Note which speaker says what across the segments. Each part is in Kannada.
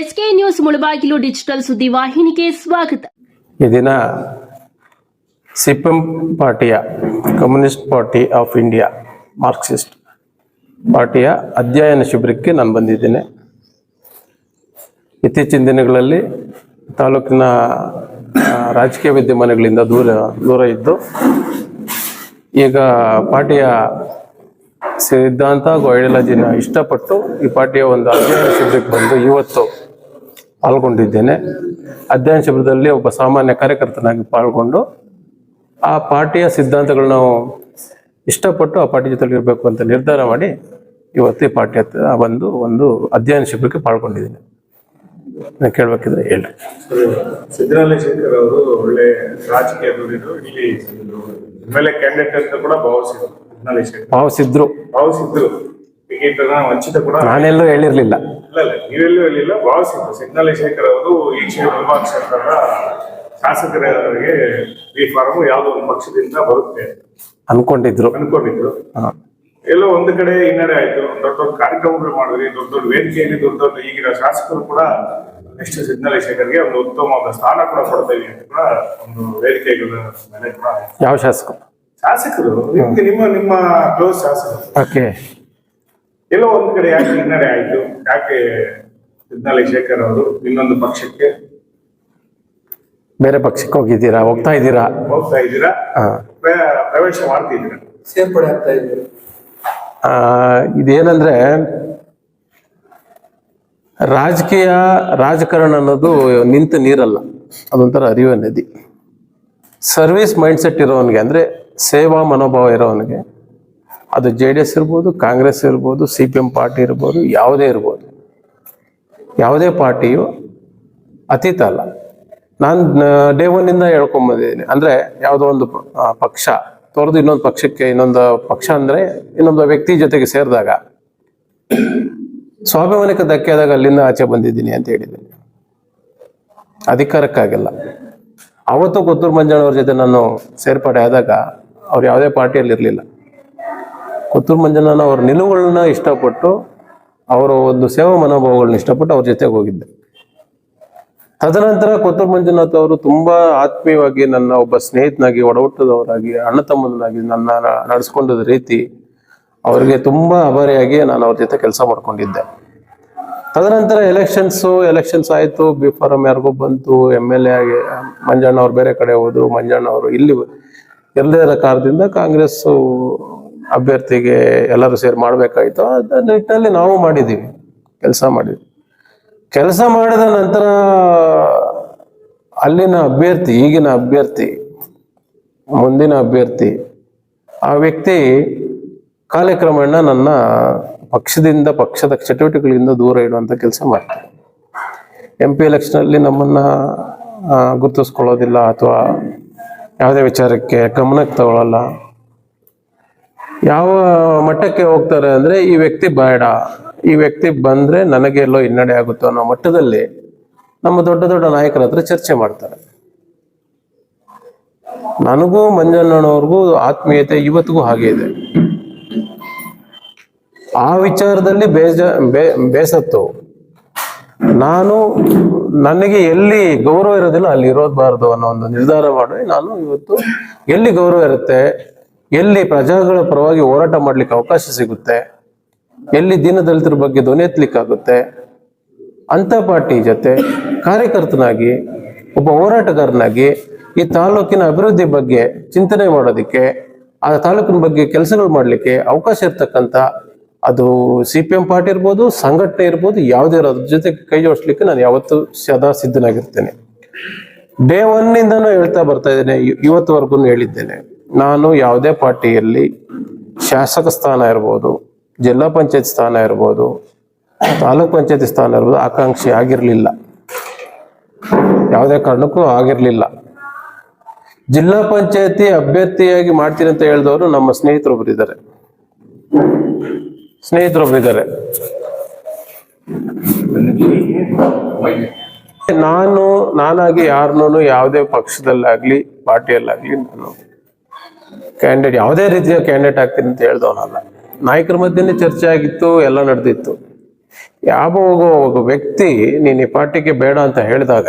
Speaker 1: ಎಸ್ಕೆ ನ್ಯೂಸ್ ಮುಳಬಾಗಿಲು ಡಿಜಿಟಲ್ ಸುದ್ದಿ ವಾಹಿನಿಗೆ ಸ್ವಾಗತ.
Speaker 2: ಈ ದಿನ ಸಿಪಿಎಂ ಪಾರ್ಟಿಯ communist party of India, Marxist ಪಾರ್ಟಿಯ ಅಧ್ಯಯನ ಶಿಬಿರಕ್ಕೆ ನಾನು ಬಂದಿದ್ದೇನೆ. ಇತ್ತೀಚಿನ ದಿನಗಳಲ್ಲಿ ತಾಲೂಕಿನ ರಾಜಕೀಯ ವಿದ್ಯಮಾನಗಳಿಂದ ದೂರ ದೂರ ಇದ್ದು, ಈಗ ಪಾರ್ಟಿಯ ಸಿದ್ಧಾಂತ ಹಾಗೂ ಐಡಿಯಾಲಜಿನ ಇಷ್ಟಪಟ್ಟು ಈ ಪಾರ್ಟಿಯ ಒಂದು ಅಧ್ಯಯನ ಶಿಬಿರಕ್ಕೆ ಬಂದು ಇವತ್ತು ಪಾಲ್ಗೊಂಡಿದ್ದೇನೆ. ಅಧ್ಯಯನ ಶಿಬಿರದಲ್ಲಿ ಒಬ್ಬ ಸಾಮಾನ್ಯ ಕಾರ್ಯಕರ್ತನಾಗಿ ಪಾಲ್ಗೊಂಡು ಆ ಪಾರ್ಟಿಯ ಸಿದ್ಧಾಂತಗಳನ್ನ ನಾವು ಇಷ್ಟಪಟ್ಟು ಆ ಪಾರ್ಟಿ ಜೊತೆಲಿ ಇರಬೇಕು ಅಂತ ನಿರ್ಧಾರ ಮಾಡಿ ಇವತ್ತು ಪಾರ್ಟಿ ಹತ್ರ ಬಂದು ಒಂದು ಅಧ್ಯಯನ ಶಿಬಿರಕ್ಕೆ ಪಾಲ್ಗೊಂಡಿದ್ದೀನಿ. ನಾನು ಕೇಳಬೇಕಿದ್ರೆ ಹೇಳಿ
Speaker 3: ಸಿದ್ದರಾಮಯ್ಯ ಶೇಖರ್ ಅವರು ಒಳ್ಳೆ ರಾಜಕೀಯ ದುಡಿದು ಇಲ್ಲಿ ಎಂ ಎಲ್ ಎ ಕ್ಯಾಂಡಿಡೇಟ್ ಅಂತ ಕೂಡ ಭಾವಿಸಿದ್ರು.
Speaker 2: ಭಾವಿಸಿದ್ರು.
Speaker 3: ಭಾವಿಸಿದ್ರು.
Speaker 2: ನಾನೆಲ್ಲೂ ಹೇಳಿರ್ಲಿಲ್ಲ.
Speaker 3: ಇಲ್ಲ ಇಲ್ಲ ನೀವೆಲ್ಲೂ ಹೇಳಿಲ್ಲ. ಭಾವಿಸಿದ್ರು ಸಿದ್ದರಾಮಯ್ಯ ಶೇಖರ್ ಅವರು ಈ ಕ್ಷೇತ್ರದ ಶಾಸಕರಿಗೆ ಈ ಫಾರಂ ಯಾವುದೋ ಒಂದು ಪಕ್ಷದಿಂದ ಬರುತ್ತೆ
Speaker 2: ಅನ್ಕೊಂಡಿದ್ರು.
Speaker 3: ಅನ್ಕೊಂಡಿದ್ರು. ಎಲ್ಲೋ ಒಂದು ಕಡೆ ಹಿನ್ನಡೆ ಆಯ್ತು. ದೊಡ್ಡ ದೊಡ್ಡ ಕಾರ್ಯಕ್ರಮಗಳು ಮಾಡಿದ್ರಿ ದೊಡ್ಡ ದೊಡ್ಡ ವೇದಿಕೆಯಲ್ಲಿ ದೊಡ್ಡ ದೊಡ್ಡ ಈಗಿನ ಶಾಸಕರು ಕೂಡ ನೆಕ್ಸ್ಟ್ ಸಿದ್ದರಾಮಯ್ಯ ಶೇಖರ್ಗೆ ಒಂದು ಉತ್ತಮವಾದ ಸ್ಥಾನ ಕೂಡ ಕೊಡ್ತೇವೆ ಅಂತ ಕೂಡ ಒಂದು ವೇದಿಕೆಗಳ ಮೇಲೆ ಕೂಡ
Speaker 2: ಯಾವ
Speaker 3: ಶಾಸಕರು? ಶಾಸಕರು ನಿಮ್ಮ ನಿಮ್ಮ ಕ್ಲೋಸ್ ಶಾಸಕರು.
Speaker 2: ಓಕೆ.
Speaker 3: ಎಲ್ಲೋ ಒಂದ್ ಕಡೆ ಯಾಕೆ ಹಿನ್ನಡೆ ಆಯ್ತು? ಯಾಕೆ ಶೇಖರ್ ಅವರು ಇನ್ನೊಂದು ಪಕ್ಷಕ್ಕೆ
Speaker 2: ಬೇರೆ ಪಕ್ಷಕ್ಕೆ ಹೋಗಿದ್ದೀರಾ? ಹೋಗ್ತಾ ಇದ್ದೀರಾ?
Speaker 3: ಹೋಗ್ತಾ ಇದ್ದೀರಾ?
Speaker 2: ಹಾ.
Speaker 3: ಪ್ರ- ಪ್ರವೇಶ ಮಾಡ್ತಿದ್ದೀರಾ?
Speaker 4: ಸೇರ್ಪಡೆ ಆಗ್ತಾ ಇದ್ದೀರಾ?
Speaker 2: ಆ, ಇದೇನಂದ್ರೆ ರಾಜಕೀಯ ರಾಜಕಾರಣ ಅನ್ನೋದು ನಿಂತ ನೀರಲ್ಲ. ಅದೊಂಥರ ಅರಿವ ನದಿ. ಸರ್ವಿಸ್ ಮೈಂಡ್ಸೆಟ್ ಇರೋವನಿಗೆ ಅಂದ್ರೆ ಸೇವಾ ಮನೋಭಾವ ಇರೋವನಿಗೆ ಅದು ಜೆ ಡಿ ಎಸ್ ಇರ್ಬೋದು, ಕಾಂಗ್ರೆಸ್ ಇರ್ಬೋದು, ಸಿ ಪಿ ಎಂ ಪಾರ್ಟಿ ಇರ್ಬೋದು, ಯಾವುದೇ ಇರ್ಬೋದು. ಯಾವುದೇ ಪಾರ್ಟಿಯು ಅತೀತ ಅಲ್ಲ. ನಾನು ಡೇ ಒನ್ನಿಂದ ಹೇಳ್ಕೊಂಬಂದಿದ್ದೀನಿ ಅಂದರೆ ಯಾವುದೋ ಒಂದು ಪಕ್ಷ, ತೊರೆದು ಇನ್ನೊಂದು ಪಕ್ಷಕ್ಕೆ ಇನ್ನೊಂದು ಪಕ್ಷ ಅಂದರೆ ಇನ್ನೊಂದು ವ್ಯಕ್ತಿ ಜೊತೆಗೆ ಸೇರಿದಾಗ ಸ್ವಾಭಿಮಾನಿಕ ಧಕ್ಕೆ ಆದಾಗ ಅಲ್ಲಿಂದ ಆಚೆ ಬಂದಿದ್ದೀನಿ ಅಂತ ಹೇಳಿದ್ದೀನಿ. ಅಧಿಕಾರಕ್ಕಾಗಿಲ್ಲ. ಅವತ್ತು ಕೊತ್ತೂರು ಮಂಜಣ್ಣವ್ರ ಜೊತೆ ನಾನು ಸೇರ್ಪಡೆ ಆದಾಗ ಅವ್ರು ಯಾವುದೇ ಪಾರ್ಟಿಯಲ್ಲಿ ಇರಲಿಲ್ಲ ಕೊತ್ತೂರು ಮಂಜನನ ಅವ್ರ ನಿಲುವುಗಳನ್ನ ಇಷ್ಟಪಟ್ಟು ಅವರ ಒಂದು ಸೇವಾ ಮನೋಭಾವಗಳನ್ನ ಇಷ್ಟಪಟ್ಟು ಅವ್ರ ಜೊತೆಗೆ ಹೋಗಿದ್ದೆ. ತದನಂತರ ಕೊತ್ತೂರು ಮಂಜುನಾಥ್ ಅವರು ತುಂಬಾ ಆತ್ಮೀಯವಾಗಿ ನನ್ನ ಒಬ್ಬ ಸ್ನೇಹಿತನಾಗಿ, ಒಡಹುಟ್ಟದವರಾಗಿ, ಅಣ್ಣ ತಮ್ಮನಾಗಿ ನನ್ನ ನಡೆಸ್ಕೊಂಡದ ರೀತಿ ಅವರಿಗೆ ತುಂಬಾ ಅಭಾರಿಯಾಗಿ ನಾನು ಅವ್ರ ಜೊತೆ ಕೆಲಸ ಮಾಡ್ಕೊಂಡಿದ್ದೆ. ತದನಂತರ ಎಲೆಕ್ಷನ್ಸು ಎಲೆಕ್ಷನ್ಸ್ ಆಯಿತು. ಬಿ ಫಾರಂ ಯಾರಿಗೋ ಬಂತು. ಎಂ ಎಲ್ ಎ ಆಗಿ ಮಂಜಣ್ಣ ಅವ್ರು ಬೇರೆ ಕಡೆ ಹೋದ್ರು. ಮಂಜಣ್ಣ ಅವರು ಇಲ್ಲಿ ಇರದೇ ಇರೋ ಕಾರಣದಿಂದ ಕಾಂಗ್ರೆಸ್ ಅಭ್ಯರ್ಥಿಗೆ ಎಲ್ಲರೂ ಸೇರಿ ಮಾಡಬೇಕಾಯಿತು, ಅದ ನಿಟ್ಟಿನಲ್ಲಿ ನಾವು ಮಾಡಿದ್ದೀವಿ, ಕೆಲಸ ಮಾಡಿದ್ವಿ ಕೆಲಸ ಮಾಡಿದ ನಂತರ ಅಲ್ಲಿನ ಅಭ್ಯರ್ಥಿ, ಈಗಿನ ಅಭ್ಯರ್ಥಿ, ಮುಂದಿನ ಅಭ್ಯರ್ಥಿ, ಆ ವ್ಯಕ್ತಿ ಕಾಲಕ್ರಮೇಣ ನನ್ನ ಪಕ್ಷದಿಂದ, ಪಕ್ಷದ ಚಟುವಟಿಕೆಗಳಿಂದ ದೂರ ಇಡುವಂಥ ಕೆಲಸ ಮಾಡ್ತಾರೆ ಎಂ ಪಿ ಎಲೆಕ್ಷನಲ್ಲಿ ನಮ್ಮನ್ನ ಗುರುತಿಸ್ಕೊಳ್ಳೋದಿಲ್ಲ ಅಥವಾ ಯಾವುದೇ ವಿಚಾರಕ್ಕೆ ಗಮನಕ್ಕೆ ತಗೊಳ್ಳಲ್ಲ ಯಾವ ಮಟ್ಟಕ್ಕೆ ಹೋಗ್ತಾರೆ ಅಂದ್ರೆ ಈ ವ್ಯಕ್ತಿ ಬೇಡ, ಈ ವ್ಯಕ್ತಿ ಬಂದ್ರೆ ನನಗೆ ಎಲ್ಲೋ ಹಿನ್ನಡೆ ಆಗುತ್ತೋ ಅನ್ನೋ ಮಟ್ಟದಲ್ಲಿ ನಮ್ಮ ದೊಡ್ಡ ದೊಡ್ಡ ನಾಯಕರ ಹತ್ರ ಚರ್ಚೆ ಮಾಡ್ತಾರೆ. ನನಗೂ ಮಂಜಣ್ಣನವ್ರಿಗೂ ಆತ್ಮೀಯತೆ ಇವತ್ತಿಗೂ ಹಾಗೆ ಇದೆ. ಆ ವಿಚಾರದಲ್ಲಿ ಬೇಜ ಬೇಸತ್ತು. ನಾನು ನನಗೆ ಎಲ್ಲಿ ಗೌರವ ಇರೋದಿಲ್ಲ, ಅಲ್ಲಿ ಇರೋದ್ಬಾರ್ದು ಅನ್ನೋ ಒಂದು ನಿರ್ಧಾರ ಮಾಡಿ ನಾನು ಇವತ್ತು ಎಲ್ಲಿ ಗೌರವ ಇರುತ್ತೆ ಎಲ್ಲಿ ಪ್ರಜಾಗಳ ಪರವಾಗಿ ಹೋರಾಟ ಮಾಡ್ಲಿಕ್ಕೆ ಅವಕಾಶ ಸಿಗುತ್ತೆ, ಎಲ್ಲಿ ದೀನದಲಿತರ ಬಗ್ಗೆ ಧ್ವನಿ ಎತ್ತಲಿಕ್ಕಾಗುತ್ತೆ ಅಂತ ಪಾರ್ಟಿ ಜೊತೆ ಕಾರ್ಯಕರ್ತನಾಗಿ, ಒಬ್ಬ ಹೋರಾಟಗಾರನಾಗಿ ಈ ತಾಲೂಕಿನ ಅಭಿವೃದ್ಧಿ ಬಗ್ಗೆ ಚಿಂತನೆ ಮಾಡೋದಕ್ಕೆ, ಆ ತಾಲೂಕಿನ ಬಗ್ಗೆ ಕೆಲಸಗಳು ಮಾಡಲಿಕ್ಕೆ ಅವಕಾಶ ಇರ್ತಕ್ಕಂಥ ಅದು ಸಿ ಪಿ ಎಂ ಪಾರ್ಟಿ ಇರ್ಬೋದು, ಸಂಘಟನೆ ಇರ್ಬೋದು, ಯಾವುದೇ ಅದ್ರ ಜೊತೆ ಕೈ ಜೋಡಿಸ್ಲಿಕ್ಕೆ ನಾನು ಯಾವತ್ತೂ ಸದಾ ಸಿದ್ಧನಾಗಿರ್ತೇನೆ. ಡೇ ಒನ್ನಿಂದನೂ ಹೇಳ್ತಾ ಬರ್ತಾ ಇದ್ದೇನೆ, ಇವತ್ತುವರೆಗೂ ಹೇಳಿದ್ದೇನೆ. ನಾನು ಯಾವುದೇ ಪಾರ್ಟಿಯಲ್ಲಿ ಶಾಸಕ ಸ್ಥಾನ ಇರ್ಬೋದು, ಜಿಲ್ಲಾ ಪಂಚಾಯತ್ ಸ್ಥಾನ ಇರ್ಬೋದು, ತಾಲೂಕ್ ಪಂಚಾಯತ್ ಸ್ಥಾನ ಇರ್ಬೋದು ಆಕಾಂಕ್ಷಿ ಆಗಿರಲಿಲ್ಲ. ಯಾವುದೇ ಕಾರಣಕ್ಕೂ ಆಗಿರಲಿಲ್ಲ. ಜಿಲ್ಲಾ ಪಂಚಾಯತಿ ಅಭ್ಯರ್ಥಿಯಾಗಿ ಮಾಡ್ತೀನಿ ಅಂತ ಹೇಳಿದವರು ನಮ್ಮ ಸ್ನೇಹಿತರೊಬ್ಬರಿದ್ದಾರೆ ಸ್ನೇಹಿತರೊಬ್ಬರಿದ್ದಾರೆ ನಾನು, ನಾನಾಗಿ ಯಾರನ್ನೂ ಯಾವುದೇ ಪಕ್ಷದಲ್ಲಾಗ್ಲಿ, ಪಾರ್ಟಿಯಲ್ಲಾಗ್ಲಿ ನಾನು ಕ್ಯಾಂಡಿಡೇಟ್ ಯಾವುದೇ ರೀತಿಯ ಕ್ಯಾಂಡಿಡೇಟ್ ಆಗ್ತೀನಿ ಅಂತ ಹೇಳ್ದವನಲ್ಲ. ನಾಯಕರ ಮಧ್ಯೆನೇ ಚರ್ಚೆ ಆಗಿತ್ತು, ಎಲ್ಲ ನಡೆದಿತ್ತು. ಯಾವ ಒಬ್ಬ ವ್ಯಕ್ತಿ, ನೀನು ಈ ಪಾರ್ಟಿಗೆ ಬೇಡ ಅಂತ ಹೇಳಿದಾಗ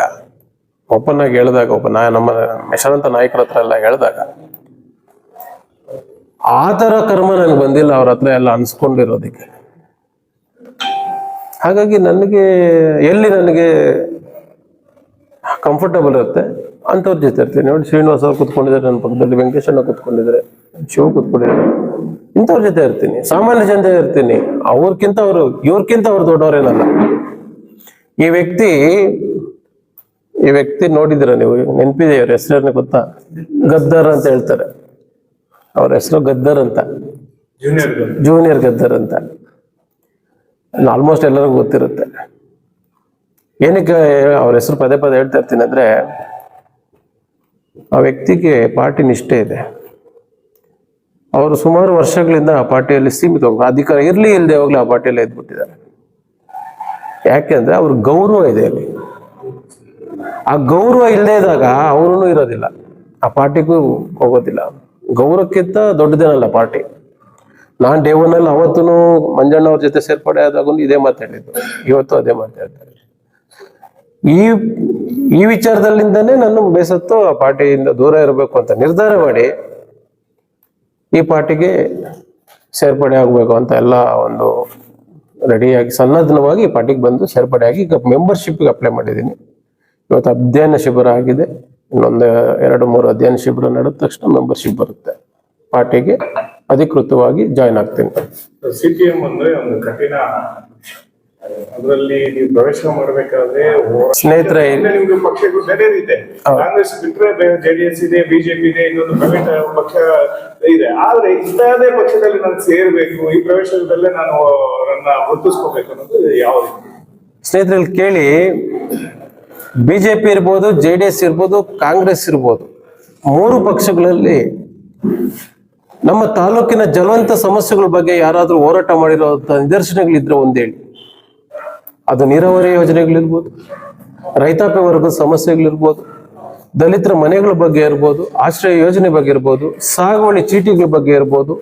Speaker 2: ಓಪನ್ ಆಗಿ ಹೇಳಿದಾಗ, ಒಬ್ಬ ನಾ ನಮ್ಮ ಹೆಸರಂತ ನಾಯಕರ ಹತ್ರ ಎಲ್ಲ ಹೇಳಿದಾಗ, ಆ ಥರ ಕರ್ಮ ನನಗೆ ಬಂದಿಲ್ಲ, ಅವ್ರ ಹತ್ರ ಎಲ್ಲ ಅನ್ಸ್ಕೊಂಡಿರೋದಕ್ಕೆ. ಹಾಗಾಗಿ ನನಗೆ, ಎಲ್ಲಿ ನನಗೆ ಕಂಫರ್ಟಬಲ್ ಇರುತ್ತೆ ಅಂಥವ್ರ ಜೊತೆ ಇರ್ತೀನಿ. ನೋಡಿ ಶ್ರೀನಿವಾಸ ಅವ್ರು ಕುತ್ಕೊಂಡಿದ್ದಾರೆ ನನ್ನ ಪಕ್ಕದಲ್ಲಿ ವೆಂಕಟೇಶಣ್ಣ ಕುತ್ಕೊಂಡಿದ್ದಾರೆ ಶಿವ ಕುತ್ಕೊಂಡಿದ್ದಾರೆ. ಇಂಥವ್ರ ಜೊತೆ ಇರ್ತೀನಿ. ಸಾಮಾನ್ಯ ಜನತೆ ಇರ್ತೀನಿ. ಅವ್ರಕ್ಕಿಂತ ಅವರು ಇವ್ರಕ್ಕಿಂತ ಅವ್ರು ದೊಡ್ಡವರೇನಲ್ಲ ಈ ವ್ಯಕ್ತಿ ಈ ವ್ಯಕ್ತಿ ನೋಡಿದಿರ ನೀವು? ನೆನಪಿದೆ ಅವ್ರ ಹೆಸರನ್ನ ಗೊತ್ತಾ? ಗದ್ದರ್ ಅಂತ ಹೇಳ್ತಾರೆ. ಅವ್ರ ಹೆಸರು ಗದ್ದರ್ ಅಂತ.
Speaker 3: ಜೂನಿಯರ್
Speaker 2: ಜೂನಿಯರ್ ಗದ್ದರ್ ಅಂತ. ಆಲ್ಮೋಸ್ಟ್ ಎಲ್ಲರಿಗೂ ಗೊತ್ತಿರುತ್ತೆ. ಏನಕ್ಕೆ ಅವ್ರ ಹೆಸರು ಪದೇ ಪದೇ ಹೇಳ್ತಾ ಇರ್ತೀನಿ ಅಂದ್ರೆ ಆ ವ್ಯಕ್ತಿಗೆ ಪಾರ್ಟಿ ನಿಷ್ಠೆ ಇದೆ. ಅವರು ಸುಮಾರು ವರ್ಷಗಳಿಂದ ಆ ಪಾರ್ಟಿಯಲ್ಲಿ ಸೀಮಿತ ಅಧಿಕಾರ ಇರಲಿ ಇಲ್ಲದೆ ಹೋಗ್ಲಿ ಆ ಪಾರ್ಟಿಯಲ್ಲಿ ಎದ್ಬಿಟ್ಟಿದ್ದಾರೆ ಯಾಕೆಂದ್ರೆ ಅವ್ರ ಗೌರವ ಇದೆ ಅಲ್ಲಿ. ಆ ಗೌರವ ಇಲ್ಲದೆ ಇದ್ದಾಗ ಅವರೂ ಇರೋದಿಲ್ಲ. ಆ ಪಾರ್ಟಿಗೂ ಹೋಗೋದಿಲ್ಲ. ಗೌರವಕ್ಕಿಂತ ದೊಡ್ಡದೇನಲ್ಲ ಪಾರ್ಟಿ. ನಾನ್ ಡೇ ಒನ್ ಅಲ್ಲಿ ಅವತ್ತೂ ಮಂಜಣ್ಣ ಅವ್ರ ಜೊತೆ ಸೇರ್ಪಡೆ ಆದಾಗ ಇದೇ ಮಾತಾಡಿದ್ದು. ಇವತ್ತು ಅದೇ ಮಾತಾಡ್ತಾರೆ. ಈ ಈ ವಿಚಾರದಲ್ಲಿಂದನೇ ನಾನು ಬೇಸತ್ತು ಆ ಪಾರ್ಟಿಯಿಂದ ದೂರ ಇರಬೇಕು ಅಂತ ನಿರ್ಧಾರ ಮಾಡಿ ಈ ಪಾರ್ಟಿಗೆ ಸೇರ್ಪಡೆ ಆಗಬೇಕು ಅಂತ ಎಲ್ಲ ಒಂದು ರೆಡಿಯಾಗಿ ಸನ್ನದ್ಧವಾಗಿ ಪಾರ್ಟಿಗೆ ಬಂದು ಸೇರ್ಪಡೆಯಾಗಿ ಈಗ ಮೆಂಬರ್ಶಿಪ್ಗೆ ಅಪ್ಲೈ ಮಾಡಿದ್ದೀನಿ. ಇವತ್ತು ಅಧ್ಯಯನ ಶಿಬಿರ ಆಗಿದೆ. ಇನ್ನೊಂದು ಎರಡು, ಮೂರು ಅಧ್ಯಯನ ಶಿಬಿರ ನಡೆದ ತಕ್ಷಣ ಮೆಂಬರ್ಶಿಪ್ ಬರುತ್ತೆ. ಪಾರ್ಟಿಗೆ ಅಧಿಕೃತವಾಗಿ ಜಾಯ್ನ್ ಆಗ್ತೀನಿ.
Speaker 3: ಸಿ ಪಿ ಎಂ ಅಂದ್ರೆ ಒಂದು ಕಠಿಣ ಅದರಲ್ಲಿ ನೀವು ಪ್ರವೇಶ ಮಾಡಬೇಕಾದ್ರೆ
Speaker 2: ಸ್ನೇಹಿತರ
Speaker 3: ನಿಮ್ಗೆ ಪಕ್ಷಗಳು ಬೇರೆ ಇದೆ. ಕಾಂಗ್ರೆಸ್ ಬಿಟ್ರೆ ಜೆಡಿಎಸ್ ಇದೆ ಬಿಜೆಪಿ ಇದೆ ಇನ್ನೊಂದು ಪ್ರೈವೇಟ್ ಪಕ್ಷ ಇದೆ. ಆದ್ರೆ ಇಂತಹದೇ ಪಕ್ಷದಲ್ಲಿ ನಾನು ಸೇರ್ಬೇಕು ಈ ಪ್ರವೇಶದಲ್ಲೇ ನಾನು ನನ್ನ ಗುರುತಿಸ್ಕೋಬೇಕು ಅನ್ನೋದು ಯಾವ ರೀತಿ
Speaker 2: ಸ್ನೇಹಿತರೆ ಕೇಳಿ ಬಿಜೆಪಿ ಇರ್ಬೋದು ಜೆ ಡಿ ಎಸ್ ಇರ್ಬೋದು ಕಾಂಗ್ರೆಸ್ ಇರ್ಬೋದು ಮೂರು ಪಕ್ಷಗಳಲ್ಲಿ ನಮ್ಮ ತಾಲೂಕಿನ ಜಲವಂತ ಸಮಸ್ಯೆಗಳ ಬಗ್ಗೆ ಯಾರಾದ್ರೂ ಹೋರಾಟ ಮಾಡಿರೋ ನಿದರ್ಶನಗಳಿದ್ರೆ ಒಂದೇಳಿ. ಅದು ನೀರಾವರಿ ಯೋಜನೆಗಳಿರ್ಬೋದು ರೈತಾಪಿ ವರ್ಗದ ಸಮಸ್ಯೆಗಳಿರ್ಬೋದು ದಲಿತರ ಮನೆಗಳ ಬಗ್ಗೆ ಇರ್ಬೋದು, ಆಶ್ರಯ ಯೋಜನೆ ಬಗ್ಗೆ ಇರ್ಬೋದು, ಸಾಗುವಳಿ ಚೀಟಿಗಳ ಬಗ್ಗೆ ಇರ್ಬೋದು,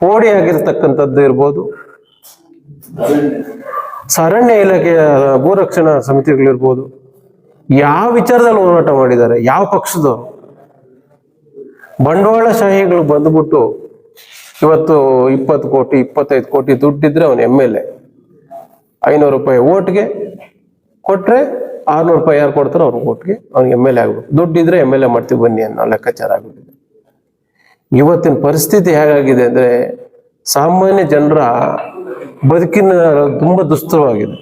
Speaker 2: ಪೋಡಿ ಆಗಿರ್ತಕ್ಕಂಥದ್ದು ಇರ್ಬೋದು. ಅರಣ್ಯ ಇಲಾಖೆಯ ಭೂರಕ್ಷಣಾ ಸಮಿತಿಗಳಿರ್ಬೋದು ಯಾವ ವಿಚಾರದಲ್ಲಿ ಹೋರಾಟ ಮಾಡಿದ್ದಾರೆ? ಯಾವ ಪಕ್ಷದವರು? ಬಂಡವಾಳಶಾಹಿಗಳು ಬಂದ್ಬಿಟ್ಟು ಇವತ್ತು ಇಪ್ಪತ್ತು ಕೋಟಿ, ಇಪ್ಪತ್ತೈದು ಕೋಟಿ ದುಡ್ಡಿದ್ರೆ ಅವನು ಎಂ ಎಲ್ ಎ. ಐನೂರು ರೂಪಾಯಿ ಓಟ್ಗೆ ಕೊಟ್ರೆ ಆರ್ನೂರು ರೂಪಾಯಿ ಯಾರು ಕೊಡ್ತಾರೋ ಅವ್ರಿಗೆ ಓಟ್ಗೆ ಅವ್ನಿಗೆ ಎಂ ಎಲ್ ಎ ಆಗ್ಬೇಕು. ದುಡ್ಡಿದ್ರೆ ಎಂ ಎಲ್ ಎ ಮಾಡ್ತೀವಿ ಬನ್ನಿ ಅನ್ನೋ ಲೆಕ್ಕಾಚಾರ ಆಗ್ಬಿಟ್ಟಿದೆ. ಇವತ್ತಿನ ಪರಿಸ್ಥಿತಿ ಹೇಗಾಗಿದೆ ಅಂದ್ರೆ ಸಾಮಾನ್ಯ ಜನರ ಬದುಕಿನ ತುಂಬಾ ದುಸ್ತರವಾಗಿದೆ.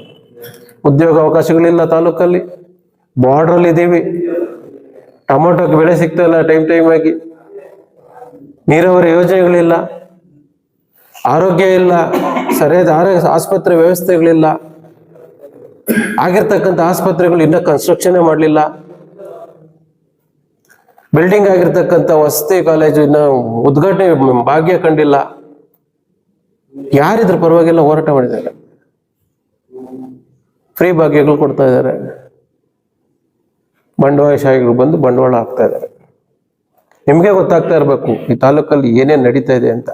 Speaker 2: ಉದ್ಯೋಗ ಅವಕಾಶಗಳಿಲ್ಲ ತಾಲೂಕಲ್ಲಿ ಬಾರ್ಡ್ರಲ್ಲಿ ಇದ್ದೀವಿ. ಟೊಮೊಟೊಗೆ ಬೆಳೆ ಸಿಗ್ತಾ ಇಲ್ಲ ಟೈಮ್ ಟೈಮ್ ಆಗಿ. ನೀರಾವರಿ ಯೋಜನೆಗಳಿಲ್ಲ. ಆರೋಗ್ಯ ಇಲ್ಲ. ಸರಿಯಾದ ಆಸ್ಪತ್ರೆ ವ್ಯವಸ್ಥೆಗಳಿಲ್ಲ. ಆಗಿರ್ತಕ್ಕಂಥ ಆಸ್ಪತ್ರೆಗಳು ಇನ್ನೂ ಕನ್ಸ್ಟ್ರಕ್ಷನ್ ಮಾಡಲಿಲ್ಲ. ಬಿಲ್ಡಿಂಗ್ ಆಗಿರ್ತಕ್ಕಂಥ ವಸತಿ ಕಾಲೇಜು ಇನ್ನ ಉದ್ಘಾಟನೆ ಭಾಗ್ಯ ಕಂಡಿಲ್ಲ. ಯಾರಿದ್ರ ಪರವಾಗಿಲ್ಲ ಹೋರಾಟ ಮಾಡಿದ್ದಾರೆ. ಫ್ರೀ ಭಾಗ್ಯಗಳು ಕೊಡ್ತಾ ಇದ್ದಾರೆ. ಬಂಡವಾಳಶಾಹಿಗಳು ಬಂದು ಬಂಡವಾಳ ಹಾಕ್ತಾ ಇದ್ದಾರೆ. ನಿಮಗೆ ಗೊತ್ತಾಗ್ತಾ ಇರಬೇಕು, ಈ ತಾಲೂಕಲ್ಲಿ ಏನೇನು ನಡೀತಾ ಇದೆ ಅಂತ.